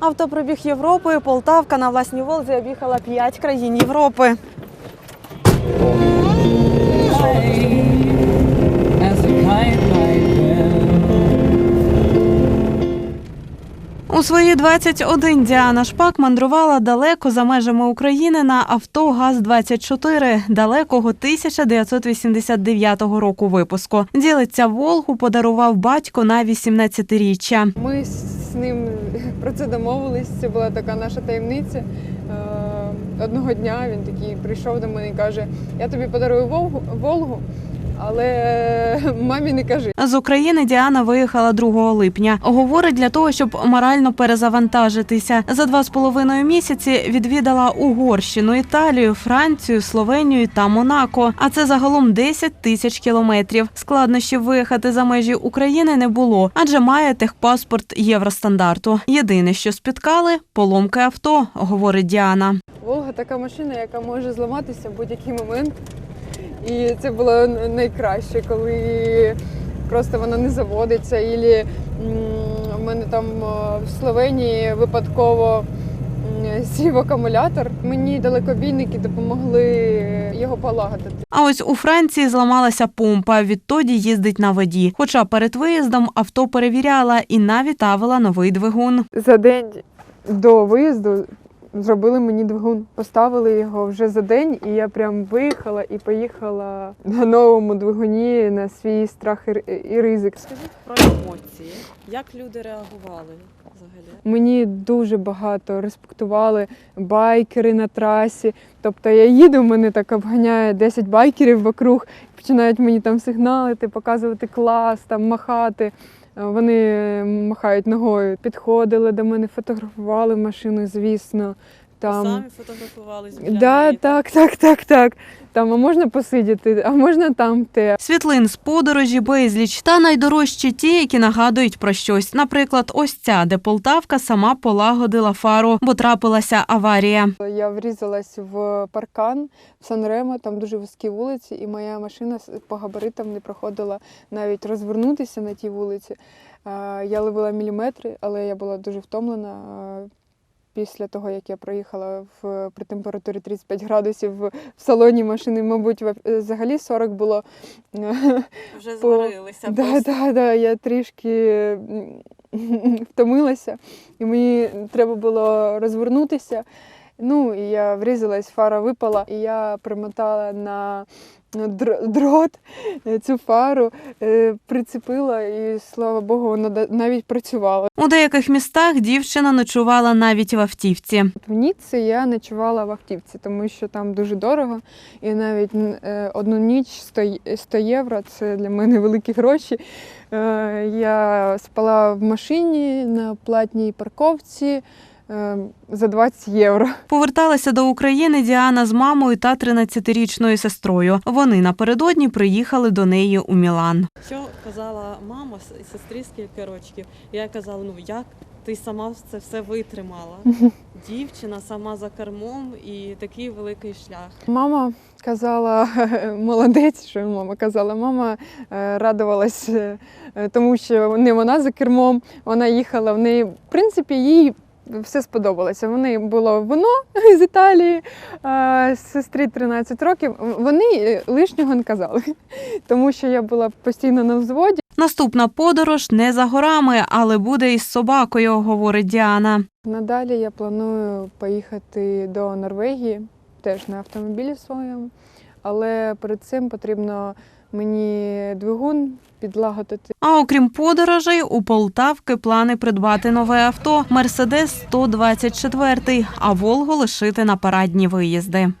Автопробіг Європи. Полтавка на власній Волзі об'їхала 5 країн Європи. У свої 21 Діана Шпак мандрувала далеко за межами України на авто ГАЗ-24 далекого 1989 року випуску. Ділиться Волгу подарував батько на 18-річчя. Ми з ним про це домовились. Це була така наша таємниця. Е, Одного дня він такий прийшов до мене і каже: Я тобі подарую Волгу, Волгу але мамі не кажи. З України Діана виїхала 2 липня. Говорить, для того, щоб морально перезавантажитися. За два з половиною місяці відвідала Угорщину, Італію, Францію, Словенію та Монако. А це загалом 10 тисяч кілометрів. Складнощів виїхати за межі України не було, адже має техпаспорт євростандарту. Єдине, що спіткали поломки авто, говорить Діана. Волга така машина, яка може зламатися в будь-який момент. І це було найкраще, коли просто вона не заводиться. Ілі в мене там е, в Словенії випадково сів акумулятор. Мені далекобійники допомогли його полагодити. А ось у Франції зламалася помпа. Відтоді їздить на воді. Хоча перед виїздом авто перевіряла і навіть ставила новий двигун. За день до виїзду зробили мені двигун. Поставили його вже за день, і я прям виїхала і поїхала на новому двигуні на свій страх і і ризик. Скажіть про емоції. Як люди реагували взагалі? Мені дуже багато респектували байкери на трасі. Тобто я їду, мене так обганяє 10 байкерів вокруг, починають мені там сигналити, показувати клас, там махати. Е, Вони махають ногою, підходили до мене, фотографували машину, звісно. Там самі фотографувались да, так, так, так, так. Там а можна посидіти, а можна там те. Світлин з подорожі безліч та найдорожчі ті, які нагадують про щось. Наприклад, ось ця, де Полтавка сама полагодила фару, бо трапилася аварія. Я врізалась в паркан в Санремо, там дуже вузькі вулиці, і моя машина по габаритам не проходила навіть розвернутися на тій вулиці. Я ловила міліметри, але я була дуже втомлена. Е, Після того, як я проїхала в, при температурі 35 градусів в, в салоні машини, мабуть, е, взагалі 40 було. Вже По- зварилися Да, да, да, я трішки втомилася, і мені треба було розвернутися. Ну, і я врізалась, фара випала, і я примотала на др- дрот е, цю фару, е, прицепила, і слава Богу, вона навіть працювала. У деяких містах дівчина ночувала навіть в автівці. В Ніцці я ночувала в автівці, тому що там дуже дорого, і навіть е, одну ніч 100, євро це для мене великі гроші. Я спала в машині на платній парковці за 20 євро. Поверталася до України Діана з мамою та 13-річною сестрою. Вони напередодні приїхали до неї у Мілан. Що казала мама сестрі скільки рочків? Я казала, ну як ти сама це все витримала? Дівчина сама за кермом і такий великий шлях. Мама казала, молодець, що мама казала. Мама е, радувалась, е, тому що не вона за кермом, вона їхала в неї. В принципі, їй все сподобалося. Вони було вино з Італії, сестрі 13 років. Вони е, лишнього не казали, тому що я була постійно на взводі. Наступна подорож не за горами, але буде із собакою, говорить Діана. Надалі я планую поїхати до Норвегії, теж на автомобілі своєму, але перед цим потрібно мені двигун підлагодити. А окрім подорожей, у Полтавки плани придбати нове авто Мерседес 124, а Волгу лишити на парадні виїзди.